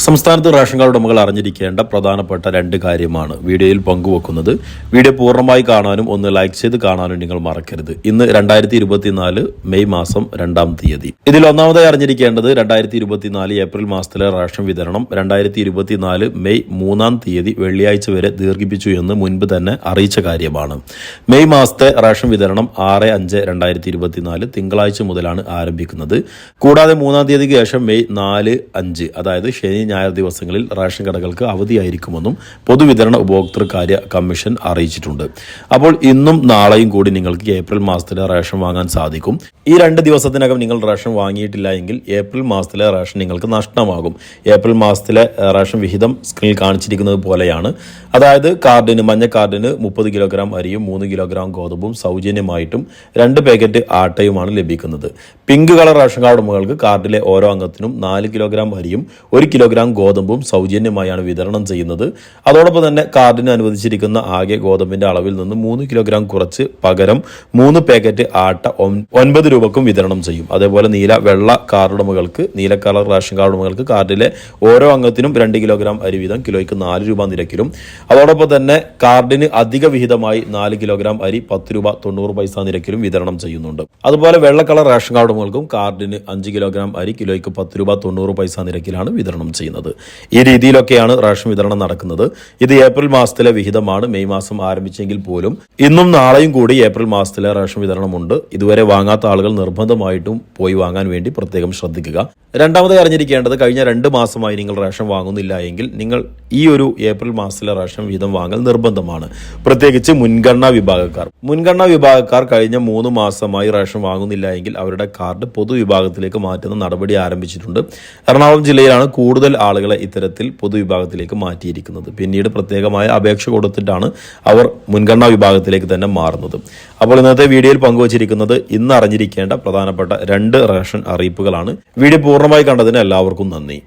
സംസ്ഥാനത്ത് ration card ഉടമകൾ അറിഞ്ഞിരിക്കേണ്ട പ്രധാനപ്പെട്ട രണ്ട് കാര്യമാണ് വീഡിയോയിൽ പങ്കുവെക്കുന്നത്. വീഡിയോ പൂർണമായി കാണാനും ഒന്ന് ലൈക്ക് ചെയ്ത് കാണാനും നിങ്ങൾ മറക്കരുത്. ഇന്ന് രണ്ടായിരത്തി ഇരുപത്തിനാല് മെയ് മാസം രണ്ടാം തീയതി. ഇതിൽ ഒന്നാമതായി അറിഞ്ഞിരിക്കേണ്ടത് രണ്ടായിരത്തി ഇരുപത്തിനാല് ഏപ്രിൽ മാസത്തിലെ റേഷൻ വിതരണം രണ്ടായിരത്തി ഇരുപത്തിനാല് മെയ് മൂന്നാം തീയതി വെള്ളിയാഴ്ച വരെ ദീർഘിപ്പിച്ചു എന്ന് മുൻപ് തന്നെ അറിയിച്ച കാര്യമാണ്. മെയ് മാസത്തെ റേഷൻ വിതരണം ആറ് അഞ്ച് രണ്ടായിരത്തി ഇരുപത്തിനാല് തിങ്കളാഴ്ച മുതലാണ് ആരംഭിക്കുന്നത്. കൂടാതെ മൂന്നാം തീയതിക്ക് ശേഷം മെയ് നാല് അഞ്ച് അതായത് ശനി ഞായർ ദിവസങ്ങളിൽ റേഷൻ കടകൾക്ക് അവധിയായിരിക്കുമെന്നും പൊതുവിതരണ ഉപഭോക്തൃകാര്യ കമ്മീഷൻ അറിയിച്ചിട്ടുണ്ട്. അപ്പോൾ ഇന്നും നാളെയും കൂടി നിങ്ങൾക്ക് ഏപ്രിൽ മാസത്തിലെ റേഷൻ വാങ്ങാൻ സാധിക്കും. ഈ രണ്ട് ദിവസത്തിനകം നിങ്ങൾ റേഷൻ വാങ്ങിയിട്ടില്ല എങ്കിൽ ഏപ്രിൽ മാസത്തിലെ റേഷൻ നിങ്ങൾക്ക് നഷ്ടമാകും. ഏപ്രിൽ മാസത്തിലെ റേഷൻ വിഹിതം സ്ക്രീനിൽ കാണിച്ചിരിക്കുന്നത് പോലെയാണ്. അതായത് കാർഡിന് മഞ്ഞ കാർഡിന് മുപ്പത് കിലോഗ്രാം അരിയും മൂന്ന് കിലോഗ്രാം ഗോതമ്പും സൗജന്യമായിട്ടും രണ്ട് പാക്കറ്റ് ആട്ടയുമാണ് ലഭിക്കുന്നത്. പിങ്ക് കളർ റേഷൻ കാർഡ് ഉടമകൾക്ക് കാർഡിലെ ഓരോ അംഗത്തിനും നാല് കിലോഗ്രാം അരിയും ഒരു കിലോഗ്രാം ഗോതമ്പും സൗജന്യമായാണ് വിതരണം ചെയ്യുന്നത്. അതോടൊപ്പം തന്നെ കാർഡിന് അനുവദിച്ചിരിക്കുന്ന ആകെ ഗോതമ്പിന്റെ അളവിൽ നിന്ന് മൂന്ന് കിലോഗ്രാം കുറച്ച് പകരം മൂന്ന് പാക്കറ്റ് ആട്ട ഒൻ- ഒൻപത് രൂപക്കും വിതരണം ചെയ്യും. അതേപോലെ നീല വെള്ള കാർഡ് ഉടമകൾക്ക് നീല കളർ റേഷൻ കാർഡ് ഉടമകൾക്ക് കാർഡിലെ ഓരോ അംഗത്തിനും രണ്ട് കിലോഗ്രാം അരി വീതം കിലോയ്ക്ക് നാല് രൂപ നിരക്കിലും. അതോടൊപ്പം തന്നെ കാർഡിന് അധിക വിഹിതമായി നാല് കിലോഗ്രാം അരി പത്ത് രൂപ തൊണ്ണൂറ് പൈസ നിരക്കിലും വിതരണം ചെയ്യുന്നുണ്ട്. അതുപോലെ വെള്ള കളർ റേഷൻ കാർഡ് കാർഡിന് അഞ്ച് കിലോഗ്രാം അരി കിലോയ്ക്ക് പത്ത് രൂപ തൊണ്ണൂറ് പൈസ നിരക്കിലാണ് വിതരണം ചെയ്യുന്നത് ഈ രീതിയിലൊക്കെയാണ് റേഷൻ വിതരണം നടക്കുന്നത്. ഇത് ഏപ്രിൽ മാസത്തിലെ വിഹിതമാണ്. മെയ് മാസം ആരംഭിച്ചെങ്കിൽ പോലും ഇന്നും നാളെയും കൂടി ഏപ്രിൽ മാസത്തിലെ റേഷൻ വിതരണമുണ്ട്. ഇതുവരെ വാങ്ങാത്ത ആളുകൾ നിർബന്ധമായിട്ടും പോയി വാങ്ങാൻ വേണ്ടി പ്രത്യേകം ശ്രദ്ധിക്കുക. രണ്ടാമതായി അറിഞ്ഞിരിക്കേണ്ടത് കഴിഞ്ഞ രണ്ട് മാസമായി നിങ്ങൾ റേഷൻ വാങ്ങുന്നില്ല എങ്കിൽ നിങ്ങൾ ഈ ഒരു ഏപ്രിൽ മാസത്തിലെ റേഷൻ വീതം വാങ്ങൽ നിർബന്ധമാണ്. പ്രത്യേകിച്ച് മുൻഗണനാ വിഭാഗക്കാർ. മുൻഗണനാ വിഭാഗക്കാർ കഴിഞ്ഞ മൂന്ന് മാസമായി റേഷൻ വാങ്ങുന്നില്ല എങ്കിൽ അവരുടെ കാർഡ് പൊതുവിഭാഗത്തിലേക്ക് മാറ്റുന്ന നടപടി ആരംഭിച്ചിട്ടുണ്ട്. എറണാകുളം ജില്ലയിലാണ് ആളുകളെ ഇത്തരത്തിൽ പൊതുവിഭാഗത്തിലേക്ക് മാറ്റിയിരിക്കുന്നത്. പിന്നീട് പ്രത്യേകമായ അപേക്ഷ കൊടുത്തിട്ടാണ് അവർ മുൻഗണനാ വിഭാഗത്തിലേക്ക് തന്നെ മാറുന്നത്. അപ്പോൾ ഇന്നത്തെ വീഡിയോയിൽ പങ്കുവച്ചിരിക്കുന്നത് ഇന്ന് അറിഞ്ഞിരിക്കേണ്ട പ്രധാനപ്പെട്ട രണ്ട് റേഷൻ അറിയിപ്പുകളാണ്. വീഡിയോ പൂർണമായി കണ്ടതിന് എല്ലാവർക്കും നന്ദി.